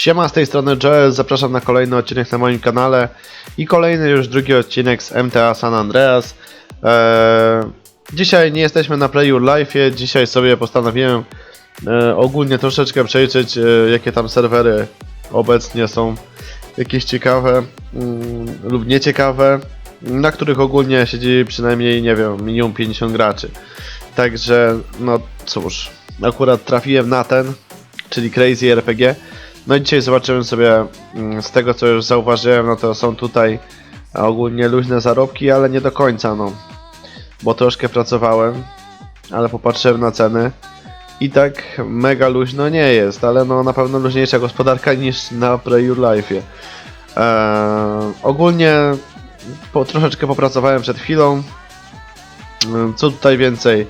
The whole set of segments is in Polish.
Siema, z tej strony Joel, zapraszam na kolejny odcinek na moim kanale i kolejny już drugi odcinek z MTA San Andreas. Eee, dzisiaj nie jesteśmy na Play Your Life, dzisiaj sobie postanowiłem e, ogólnie troszeczkę przejrzeć e, jakie tam serwery obecnie są jakieś ciekawe mm, lub nieciekawe, na których ogólnie siedzi przynajmniej, nie wiem, minimum 50 graczy. Także, no cóż, akurat trafiłem na ten, czyli Crazy RPG. No i dzisiaj zobaczymy sobie mm, z tego co już zauważyłem, no to są tutaj ogólnie luźne zarobki, ale nie do końca no. Bo troszkę pracowałem, ale popatrzyłem na ceny i tak mega luźno nie jest, ale no na pewno luźniejsza gospodarka niż na Play Your Life. Eee, ogólnie po, troszeczkę popracowałem przed chwilą. Mm, Co tutaj więcej?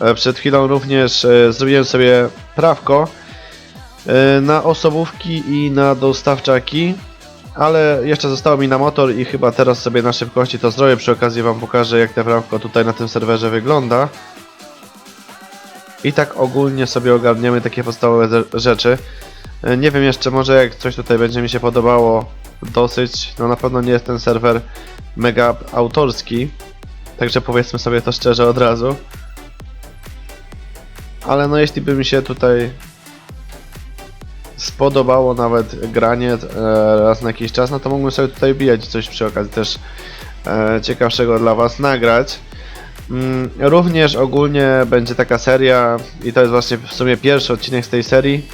E, Przed chwilą również e, zrobiłem sobie prawko na osobówki i na dostawczaki, ale jeszcze zostało mi na motor i chyba teraz sobie na szybkości to zrobię. Przy okazji wam pokażę jak te prawko tutaj na tym serwerze wygląda. I tak ogólnie sobie ogarniemy takie podstawowe ze- rzeczy. E, Nie wiem jeszcze, może jak coś tutaj będzie mi się podobało dosyć, no na pewno nie jest ten serwer mega autorski, także powiedzmy sobie to szczerze od razu. Ale no jeśli by mi się tutaj spodobało nawet granie e, raz na jakiś czas, no to mógłbym sobie tutaj bijać coś przy okazji też e, ciekawszego dla was nagrać. Mm, również ogólnie będzie taka seria i to jest właśnie w sumie pierwszy odcinek z tej serii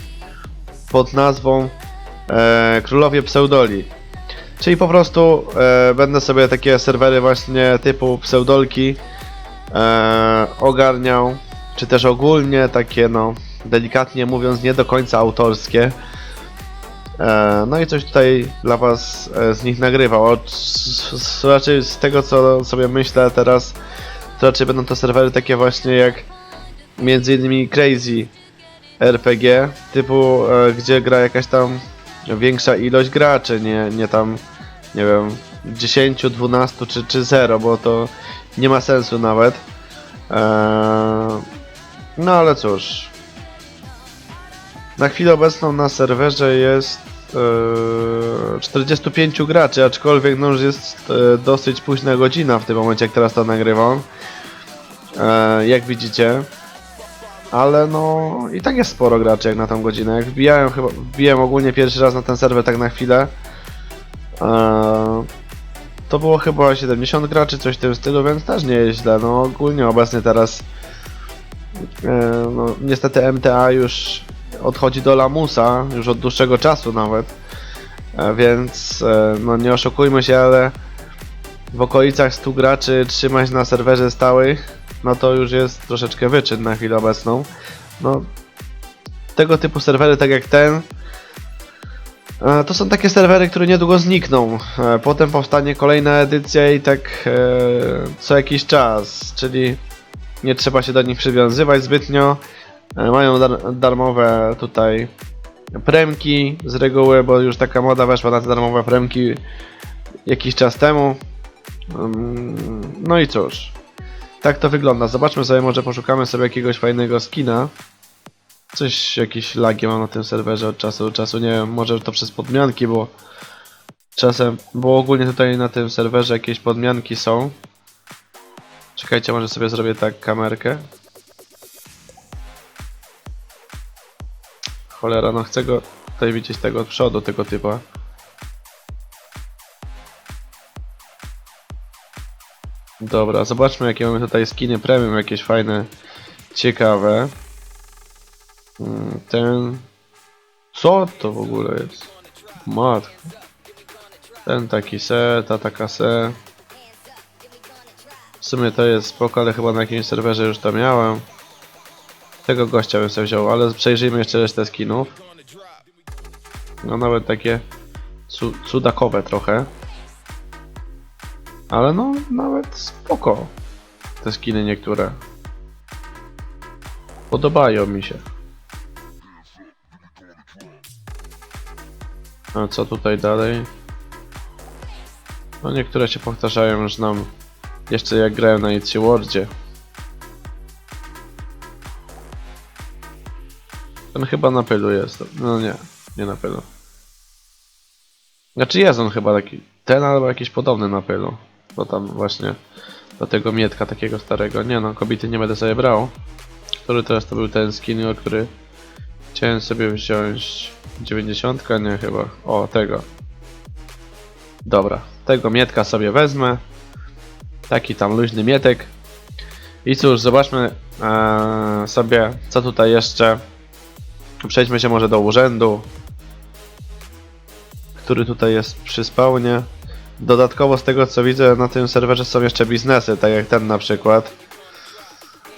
pod nazwą e, Królowie Pseudoli. Czyli po prostu e, będę sobie takie serwery właśnie typu pseudolki e, ogarniał, czy też ogólnie takie no delikatnie mówiąc nie do końca autorskie. E, no i coś tutaj dla was e, z nich nagrywał. O, s- s- raczej z tego co sobie myślę teraz, to raczej będą to serwery takie właśnie jak między innymi Crazy RPG, typu e, gdzie gra jakaś tam większa ilość graczy, nie, nie tam, nie wiem, 10, 12 czy, czy 0, bo to nie ma sensu nawet. No ale cóż. Na chwilę obecną na serwerze jest e, 45 graczy, aczkolwiek no już jest e, dosyć późna godzina w tym momencie, jak teraz to nagrywam. E, jak widzicie. Ale no i tak jest sporo graczy jak na tą godzinę. Jak wbijałem chyba wbiłem ogólnie pierwszy raz na ten serwer tak na chwilę. e, to było chyba 70 graczy, coś w tym stylu, więc też nie jest źle. No ogólnie obecnie teraz e, no, niestety MTA już odchodzi do lamusa, już od dłuższego czasu nawet. E, więc e, no nie oszukujmy się, ale w okolicach 100 graczy trzymać na serwerze stałych, no to już jest troszeczkę wyczyn na chwilę obecną. No, tego typu serwery, tak jak ten, e, to są takie serwery, które niedługo znikną. Potem powstanie kolejna edycja i tak co jakiś czas, czyli nie trzeba się do nich przywiązywać zbytnio. E, Mają dar darmowe tutaj premki z reguły, bo już taka moda weszła na te darmowe premki jakiś czas temu. Mm, No i cóż, tak to wygląda. Zobaczmy sobie, może poszukamy sobie jakiegoś fajnego skina. Coś, jakieś lagi mam na tym serwerze od czasu do czasu, nie wiem, może to przez podmianki, bo czasem, bo ogólnie tutaj na tym serwerze jakieś podmianki są. Czekajcie, może sobie zrobię tak kamerkę. Cholera, no chcę go tutaj widzieć tego od przodu, tego typa. Dobra, zobaczmy jakie mamy tutaj skiny premium, jakieś fajne, ciekawe. Mm, Ten... Co to w ogóle jest? Matko. Ten taki se, ta taka se. W sumie to jest spoko, ale chyba na jakimś serwerze już to miałem. Tego gościa bym sobie wziął, ale przejrzyjmy jeszcze resztę skinów. No nawet takie cu cudakowe trochę. Ale no, nawet spoko. Te skiny niektóre. Podobają mi się. A co tutaj dalej? No niektóre się powtarzają, już znam jeszcze jak grałem na Itchy Worldzie. Ten chyba na pylu jest. No nie. Nie na pewno. Znaczy jest on chyba taki, ten albo jakiś podobny na pewno. Bo tam właśnie do tego mietka takiego starego. Nie no, kobiety nie będę sobie brał. Który teraz to był ten skin, który chciałem sobie wziąć 90, nie chyba. O, tego. Dobra, tego mietka sobie wezmę. Taki tam luźny mietek. I cóż, zobaczmy e, sobie, co tutaj jeszcze. Przejdźmy się może do urzędu, który tutaj jest przy spawnie. Dodatkowo z tego co widzę na tym serwerze są jeszcze biznesy, tak jak ten na przykład.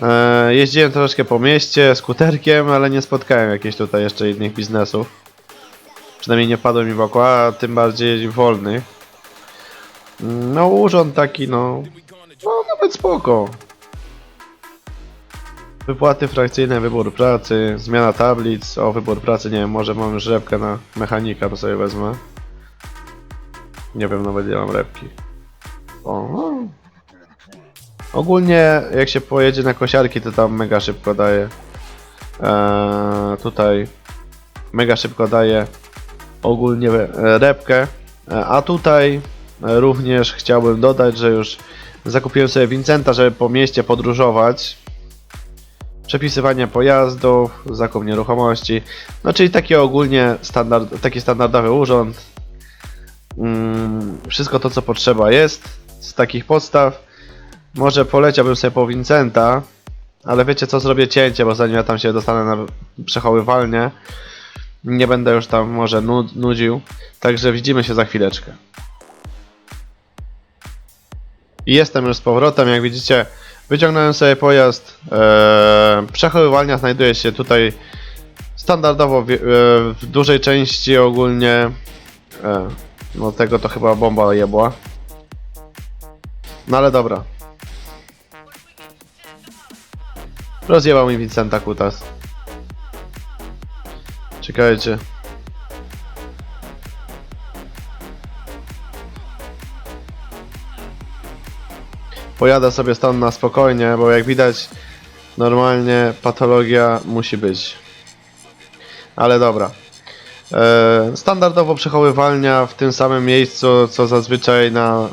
E, jeździłem troszkę po mieście skuterkiem, ale nie spotkałem jakichś tutaj jeszcze innych biznesów. Przynajmniej nie padło mi w oko, a tym bardziej wolnych. No urząd taki no, no nawet spoko. Wypłaty frakcyjne, wybór pracy, zmiana tablic, o wybór pracy, nie wiem, może mam już repkę na mechanika, to sobie wezmę. Nie wiem nawet ile mam repki. O, no. Ogólnie jak się pojedzie na kosiarki, to tam mega szybko daje. Eee, tutaj mega szybko daje ogólnie e, repkę. E, a tutaj e, również chciałbym dodać, że już zakupiłem sobie Vincenta, żeby po mieście podróżować. Przepisywanie pojazdów, zakup nieruchomości. No czyli taki ogólnie standard, taki standardowy urząd. Mm, wszystko to co potrzeba jest z takich podstaw. Może poleciałbym sobie po Vincenta, ale wiecie co, zrobię cięcie, bo zanim ja tam się dostanę na przechowywalnię, nie będę już tam może nud nudził. Także widzimy się za chwileczkę. Jestem już z powrotem, jak widzicie, wyciągnąłem sobie pojazd. Eee, przechowywalnia znajduje się tutaj standardowo w, e, w dużej części ogólnie. E, no tego to chyba bomba jebła. No ale dobra. Rozjebał mi Vincenta Kutas. Czekajcie. Pojadę sobie stąd na spokojnie, bo jak widać normalnie patologia musi być. Ale dobra. E, standardowo przechowywalnia w tym samym miejscu, co zazwyczaj na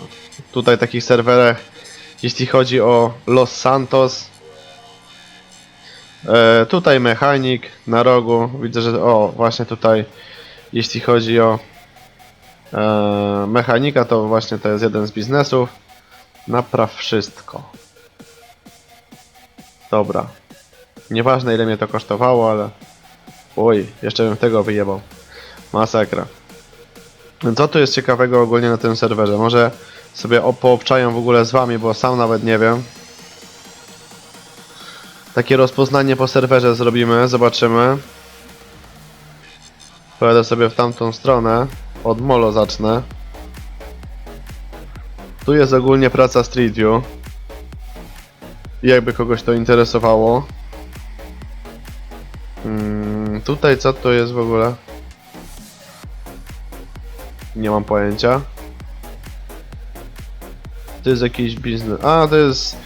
tutaj takich serwerach, jeśli chodzi o Los Santos. E, tutaj mechanik na rogu. Widzę, że o właśnie tutaj, jeśli chodzi o e, mechanika, to właśnie to jest jeden z biznesów. Napraw wszystko. Dobra. Nieważne ile mnie to kosztowało, ale... Oj, jeszcze bym tego wyjebał. Masakra. Co tu jest ciekawego ogólnie na tym serwerze? Może sobie poobczają w ogóle z wami, bo sam nawet nie wiem. Takie rozpoznanie po serwerze zrobimy, zobaczymy. Pojadę sobie w tamtą stronę. Od molo zacznę. Tu jest ogólnie praca Street View. Jakby kogoś to interesowało. Mm, tutaj co to jest w ogóle? Nie mam pojęcia. To jest jakiś biznes. A, to jest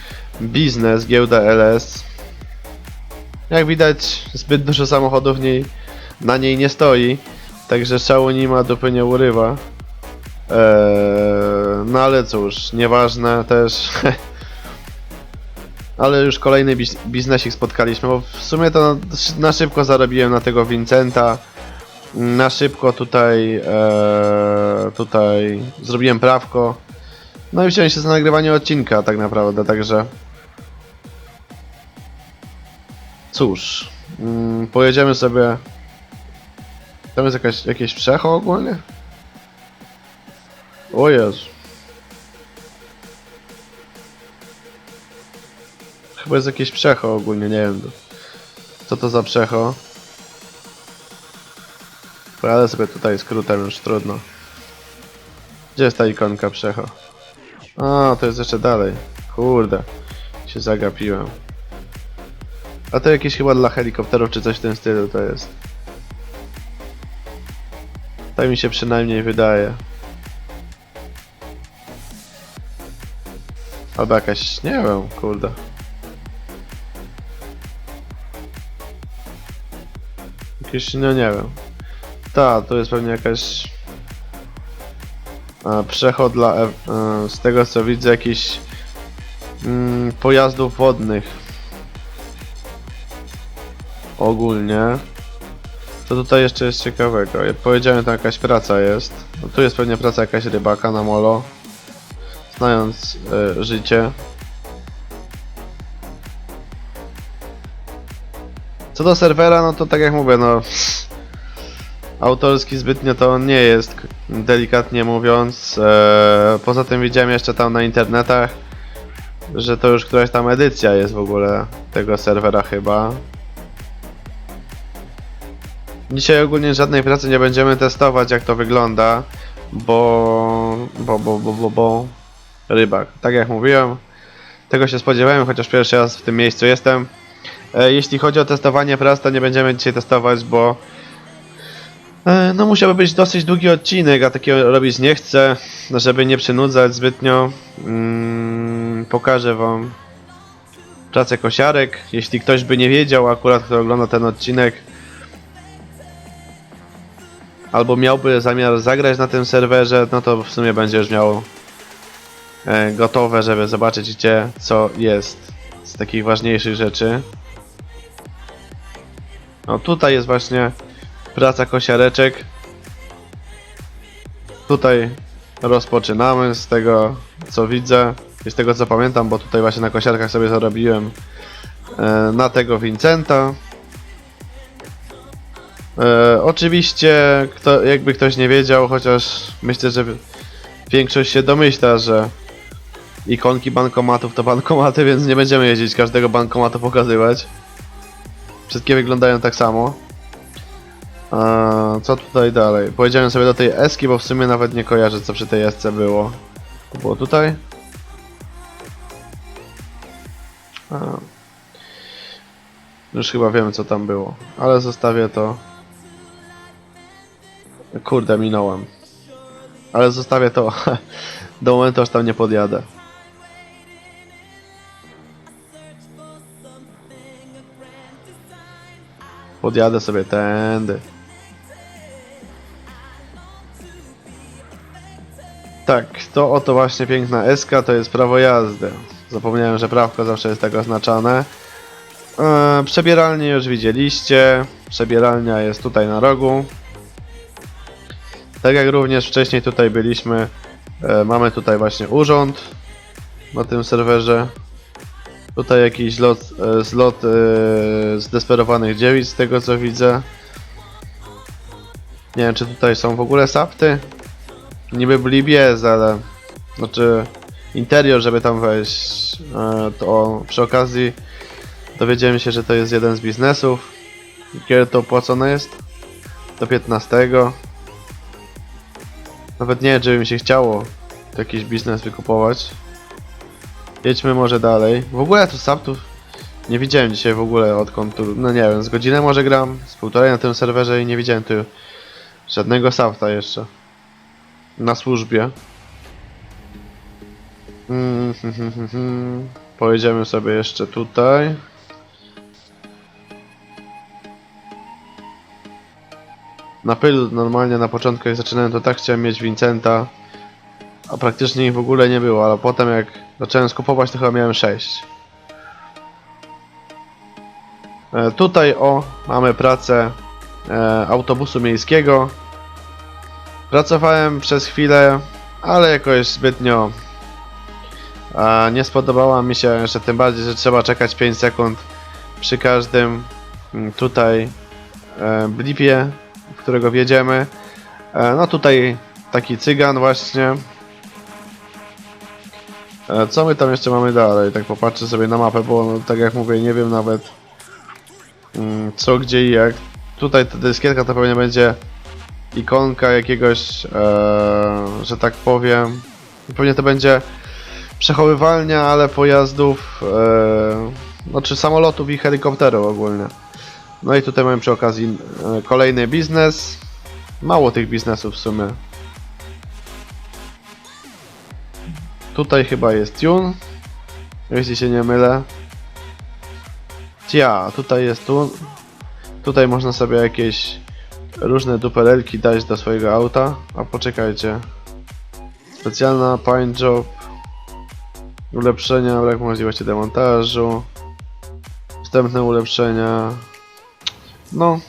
biznes, giełda LS. Jak widać, zbyt dużo samochodów niej, na niej nie stoi. Także szału nie ma, dupy nie urywa. Eee, no ale cóż, nieważne też. ale już kolejny biz biznesik spotkaliśmy, bo w sumie to na, szybko zarobiłem na tego Vincenta. Na szybko tutaj, eee, tutaj zrobiłem prawko. No i wziąłem się za nagrywanie odcinka tak naprawdę, także... Cóż, mm, pojedziemy sobie... Tam jest jakaś, jakieś przecho ogólnie? O Jezu. Chyba jest jakieś przecho ogólnie, nie wiem. Co to za przecho? Pojadę sobie tutaj skrótem, już trudno. Gdzie jest ta ikonka przecho? A, to jest jeszcze dalej. Kurde. Się zagapiłem. A to jakieś chyba dla helikopterów czy coś w tym stylu to jest. Tak mi się przynajmniej wydaje. Albo jakaś, nie wiem, kurde. Jakieś, no nie wiem. Ta, to jest pewnie jakaś e, przechod dla, e, e, z tego co widzę, jakichś mm, pojazdów wodnych. Ogólnie. Co tutaj jeszcze jest ciekawego? Jak powiedziałem, to jakaś praca jest. No, tu jest pewnie praca jakaś rybaka na molo. Znając e, życie. Co do serwera, no to tak jak mówię, no autorski zbytnio to nie jest, delikatnie mówiąc. E, poza tym widziałem jeszcze tam na internetach, że to już któraś tam edycja jest w ogóle tego serwera chyba. Dzisiaj ogólnie żadnej pracy nie będziemy testować jak to wygląda, bo... bo, bo, bo, bo, bo... Rybak. Tak jak mówiłem, tego się spodziewałem, chociaż pierwszy raz w tym miejscu jestem. E, Jeśli chodzi o testowanie prac, to nie będziemy dzisiaj testować, bo e, no musiałby być dosyć długi odcinek, a takiego robić nie chcę, żeby nie przynudzać zbytnio. Mm, pokażę wam pracę kosiarek. Jeśli ktoś by nie wiedział akurat, kto ogląda ten odcinek, albo miałby zamiar zagrać na tym serwerze, no to w sumie będzie już miał e, gotowe, żeby zobaczyć gdzie co jest z takich ważniejszych rzeczy. No tutaj jest właśnie praca kosiareczek. Tutaj rozpoczynamy z tego co widzę i z tego co pamiętam, bo tutaj właśnie na kosiarkach sobie zarobiłem e, na tego Vincenta. E, oczywiście, kto, jakby ktoś nie wiedział, chociaż myślę, że większość się domyśla, że ikonki bankomatów to bankomaty, więc nie będziemy jeździć każdego bankomatu pokazywać. Wszystkie wyglądają tak samo. A, co tutaj dalej? Powiedziałem sobie do tej eski, bo w sumie nawet nie kojarzę co przy tej esce było. To było tutaj? A. Już chyba wiem co tam było, ale zostawię to. Kurde, minąłem. Ale zostawię to do momentu, aż tam nie podjadę. Podjadę sobie tędy. Tak, to oto właśnie piękna SK, to jest prawo jazdy. Zapomniałem, że prawko zawsze jest tak oznaczane. Eee, przebieralnię już widzieliście. Przebieralnia jest tutaj na rogu. Tak jak również wcześniej tutaj byliśmy, e, mamy tutaj właśnie urząd na tym serwerze. Tutaj jakiś lot, e, zlot e, zdesperowanych dziewic z tego co widzę. Nie wiem czy tutaj są w ogóle sapty. Niby byli biez, ale znaczy interior, żeby tam wejść. E, to przy okazji dowiedziałem się, że to jest jeden z biznesów. Kiedy to opłacone jest? Do 15. Nawet nie wiem, czy mi się chciało jakiś biznes wykupować. Jedźmy może dalej. W ogóle tu saptów nie widziałem dzisiaj w ogóle odkąd tu, no nie wiem, z godzinę może gram, z półtorej na tym serwerze i nie widziałem tu żadnego sapta jeszcze. Na służbie. Mm, hmm, hmm, hmm, hmm. Pojedziemy sobie jeszcze tutaj. Na pyl normalnie na początku jak zaczynałem to tak chciałem mieć Vincenta, a praktycznie ich w ogóle nie było, ale potem jak zacząłem skupować to chyba miałem 6. E, tutaj o, mamy pracę e, autobusu miejskiego. Pracowałem przez chwilę, ale jakoś zbytnio e, nie spodobała mi się, jeszcze tym bardziej, że trzeba czekać 5 sekund przy każdym mm, tutaj e, blipie, w którego wjedziemy. E, no tutaj taki cygan właśnie. E, co my tam jeszcze mamy dalej? Tak popatrzę sobie na mapę, bo no, tak jak mówię, nie wiem nawet mm, co, gdzie i jak. Tutaj ta dyskietka to pewnie będzie ikonka jakiegoś, e, że tak powiem. Pewnie to będzie przechowywalnia, ale pojazdów, e, no czy samolotów i helikopterów ogólnie. No i tutaj mamy przy okazji e, kolejny biznes. Mało tych biznesów w sumie. Tutaj chyba jest tune. Jeśli się nie mylę. Ja, tutaj jest tu. Tutaj można sobie jakieś różne duperelki dać do swojego auta. A poczekajcie. Specjalna paint job. Ulepszenia, brak możliwości demontażu. Wstępne ulepszenia. No.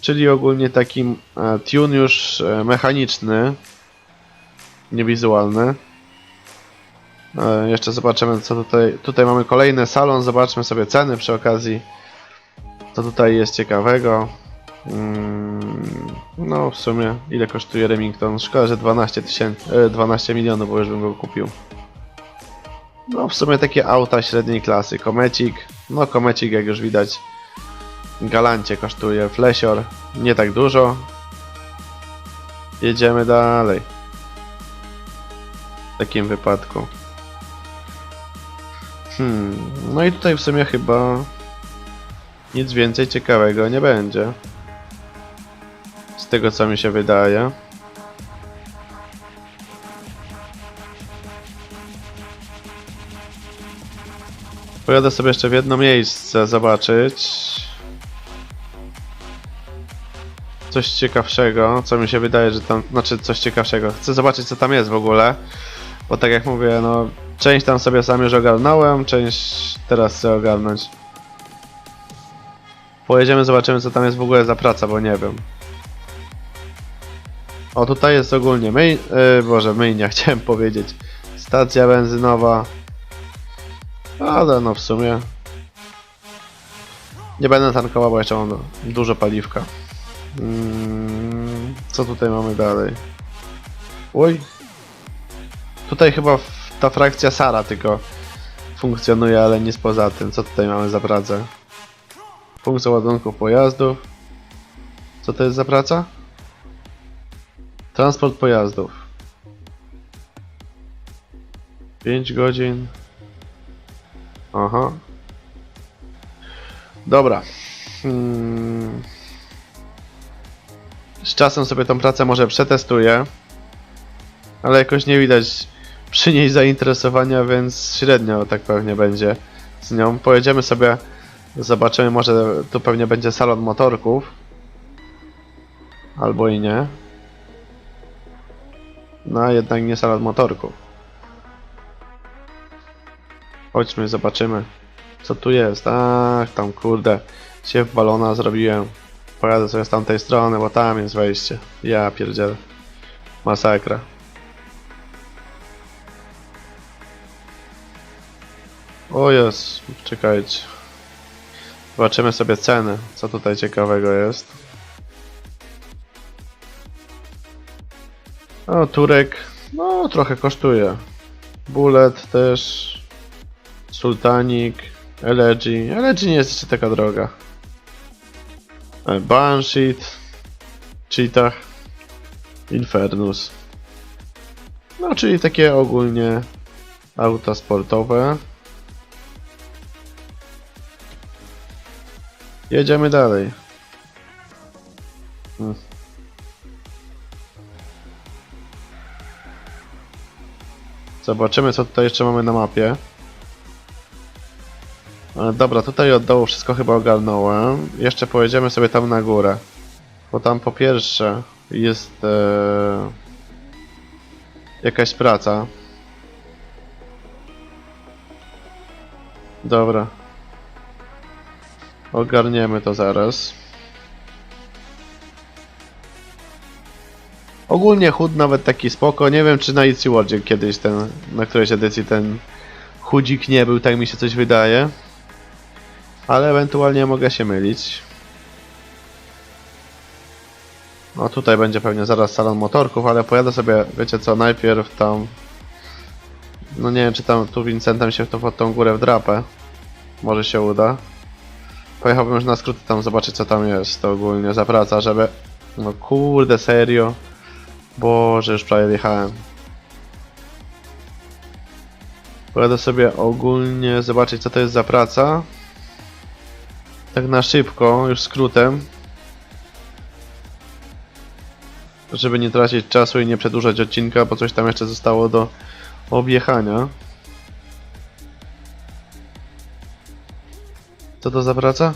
Czyli ogólnie taki e, tune już e, mechaniczny. Niewizualny. E, jeszcze zobaczymy co tutaj. Tutaj mamy kolejny salon. Zobaczmy sobie ceny przy okazji. Co tutaj jest ciekawego. Mm, no w sumie ile kosztuje Remington? Szkoda, że 12 tysięcy, e, 12 milionów, bo już bym go kupił. No w sumie takie auta średniej klasy. Komecik, no komecik jak już widać. Galancie kosztuje, Flesior nie tak dużo. Jedziemy dalej. Takim wypadku. Hmm, no i tutaj w sumie chyba nic więcej ciekawego nie będzie. Z tego co mi się wydaje. Pojadę sobie jeszcze w jedno miejsce zobaczyć. Coś ciekawszego, co mi się wydaje, że tam. Znaczy coś ciekawszego. Chcę zobaczyć co tam jest w ogóle. Bo tak jak mówię, no. Część tam sobie sam już ogarnąłem, część teraz chcę ogarnąć. Pojedziemy, zobaczymy co tam jest w ogóle za praca, bo nie wiem. O, tutaj jest ogólnie myj... Yy, Boże, myjnia, chciałem powiedzieć. Stacja benzynowa. Ale no w sumie... Nie będę tankował, bo jeszcze mam du- dużo paliwka. Mm, co tutaj mamy dalej? Oj. Tutaj chyba ta frakcja Sara tylko funkcjonuje, ale nic poza tym. Co tutaj mamy za pracę? Funkcja ładunków pojazdów. Co to jest za praca? Transport pojazdów. 5 godzin. Aha. Dobra. Hmm. Z czasem sobie tą pracę może przetestuję. Ale jakoś nie widać przy niej zainteresowania, więc średnio tak pewnie będzie z nią. Pojedziemy sobie, zobaczymy, może tu pewnie będzie salon motorków. Albo i nie. No, jednak nie salon motorków. Chodźmy, zobaczymy. Co tu jest? Ach, tam kurde. Siew balona zrobiłem. Pojadę sobie z tamtej strony, bo tam jest wejście. Ja pierdzielę. Masakra. O jest, czekajcie. Zobaczymy sobie ceny, co tutaj ciekawego jest. O, Turek, no trochę kosztuje. Bullet też. Sultanik, Elegy. Elegy nie jest jeszcze taka droga. E, Banshee, Cheetah, Infernus. No, czyli takie ogólnie auta sportowe. Jedziemy dalej. Zobaczymy co tutaj jeszcze mamy na mapie. E, Dobra, tutaj od dołu wszystko chyba ogarnąłem. Jeszcze pojedziemy sobie tam na górę. Bo tam po pierwsze jest e, jakaś praca. Dobra. Ogarniemy to zaraz. Ogólnie chód nawet taki spoko. Nie wiem czy na Easy Wordzie kiedyś ten, na którejś edycji ten chudzik nie był, tak mi się coś wydaje. Ale ewentualnie mogę się mylić. No tutaj będzie pewnie zaraz salon motorków, ale pojadę sobie, wiecie co, najpierw tam... No nie wiem czy tam tu Vincentem się w to pod tą górę wdrapę. Może się uda. Pojechałbym już na skróty tam zobaczyć co tam jest to ogólnie za praca, żeby... No kurde, serio. Boże, już prawie wjechałem. Pojadę sobie ogólnie zobaczyć co to jest za praca. Tak na szybko, już skrótem. Żeby nie tracić czasu i nie przedłużać odcinka, bo coś tam jeszcze zostało do objechania. Co to za praca?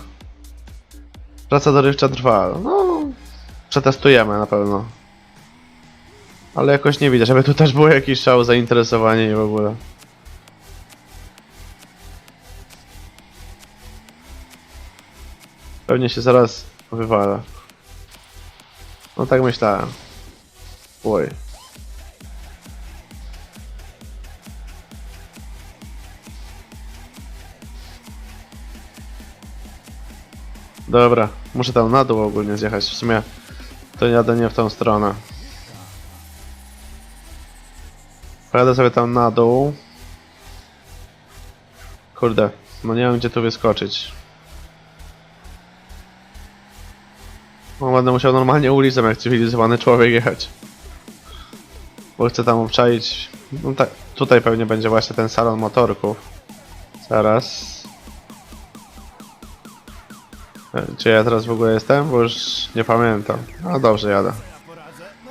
Praca dorywcza trwa. No, Przetestujemy na pewno. Ale jakoś nie widzę, żeby tu też było jakiś szał, zainteresowanie i w ogóle. Pewnie się zaraz wywala. No tak myślałem. Oj. Dobra, muszę tam na dół ogólnie zjechać. W sumie to jadę nie w tą stronę. Pojadę sobie tam na dół. Kurde, no nie wiem gdzie tu wyskoczyć. No będę musiał normalnie ulicą jak cywilizowany człowiek jechać. Bo chcę tam obczaić. No tak, tutaj pewnie będzie właśnie ten salon motorków. Zaraz. Gdzie ja teraz w ogóle jestem? Bo już nie pamiętam. A dobrze jadę.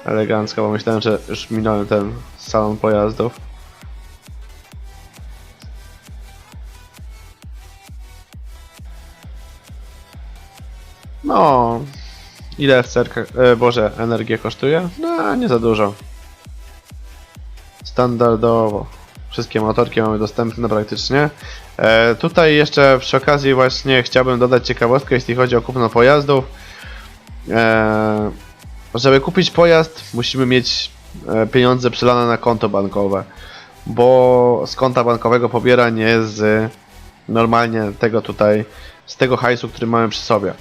Elegancko, bo myślałem, że już minąłem ten salon pojazdów. No, ile FCR, e, Boże, energię kosztuje? No, nie za dużo. Standardowo. Wszystkie motorki mamy dostępne praktycznie. E, tutaj jeszcze przy okazji właśnie chciałbym dodać ciekawostkę, jeśli chodzi o kupno pojazdów. E, żeby kupić pojazd, musimy mieć e, pieniądze przelane na konto bankowe, bo z konta bankowego pobiera nie z normalnie tego tutaj, z tego hajsu, który mamy przy sobie.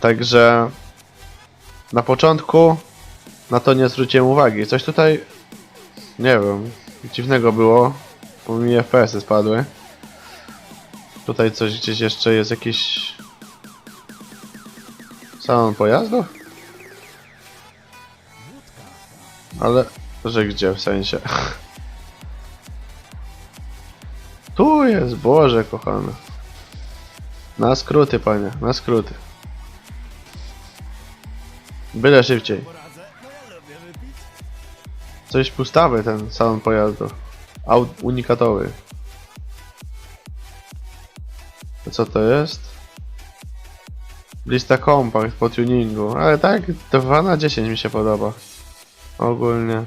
Także na początku na to nie zwróciłem uwagi. Coś tutaj, nie wiem, dziwnego było, bo mi FPS-y spadły. Tutaj coś gdzieś jeszcze jest jakiś salon pojazdów? Ale, że gdzie w sensie? Tu jest, Boże kochany. Na skróty, panie, na skróty. Byle szybciej. Coś pustawy ten salon pojazdów. Aut unikatowy. Co to jest? Lista kompakt po tuningu, ale tak 2 na 10 mi się podoba. Ogólnie.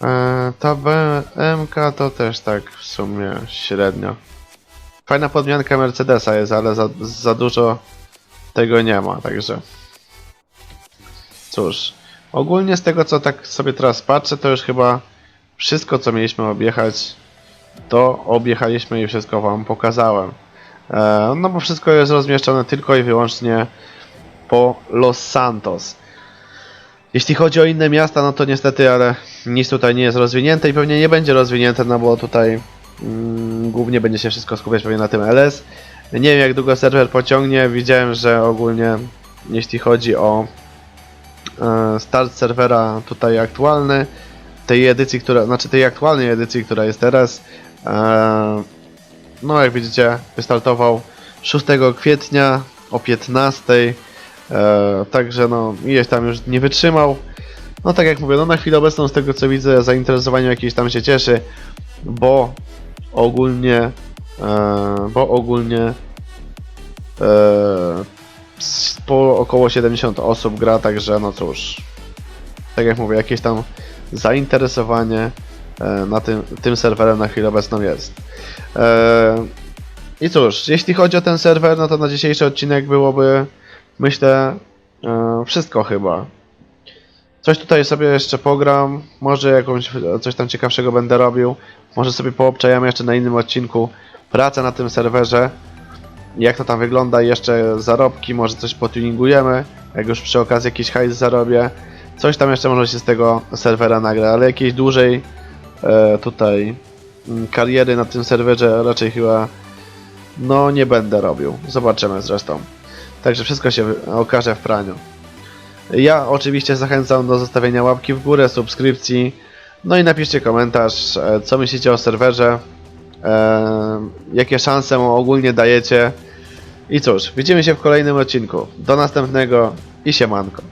Eee, ta BMK to też tak w sumie średnio. Fajna podmianka Mercedesa jest, ale za, za dużo tego nie ma, także. Cóż, ogólnie z tego co tak sobie teraz patrzę, to już chyba wszystko co mieliśmy objechać, to objechaliśmy i wszystko wam pokazałem. E, no bo wszystko jest rozmieszczone tylko i wyłącznie po Los Santos. Jeśli chodzi o inne miasta, no to niestety, ale nic tutaj nie jest rozwinięte i pewnie nie będzie rozwinięte, no bo tutaj mm, głównie będzie się wszystko skupiać pewnie na tym LS. Nie wiem jak długo serwer pociągnie, widziałem, że ogólnie jeśli chodzi o e, start serwera tutaj aktualny, tej edycji, która, znaczy tej aktualnej edycji, która jest teraz, no jak widzicie, wystartował 6 kwietnia o 15. E, także no, ileś tam już nie wytrzymał. No tak jak mówię, no na chwilę obecną z tego co widzę, zainteresowanie jakieś tam się cieszy, bo ogólnie, e, bo ogólnie po około 70 osób gra, także no cóż, tak jak mówię, jakieś tam zainteresowanie na tym, tym serwerem na chwilę obecną jest. E, I cóż, jeśli chodzi o ten serwer, no to na dzisiejszy odcinek byłoby, myślę, e, wszystko chyba. Coś tutaj sobie jeszcze pogram, może jakąś, coś tam ciekawszego będę robił, może sobie poobczajamy jeszcze na innym odcinku pracę na tym serwerze, jak to tam wygląda, jeszcze zarobki, może coś potuningujemy, jak już przy okazji jakiś hajs zarobię, coś tam jeszcze może się z tego serwera nagra, ale jakiejś dłużej e, tutaj mm, kariery na tym serwerze raczej chyba no nie będę robił. Zobaczymy zresztą. Także wszystko się okaże w praniu. Ja oczywiście zachęcam do zostawienia łapki w górę, subskrypcji, no i napiszcie komentarz, e, co myślicie o serwerze, e, jakie szanse mu ogólnie dajecie. I cóż, widzimy się w kolejnym odcinku. Do następnego i siemanko.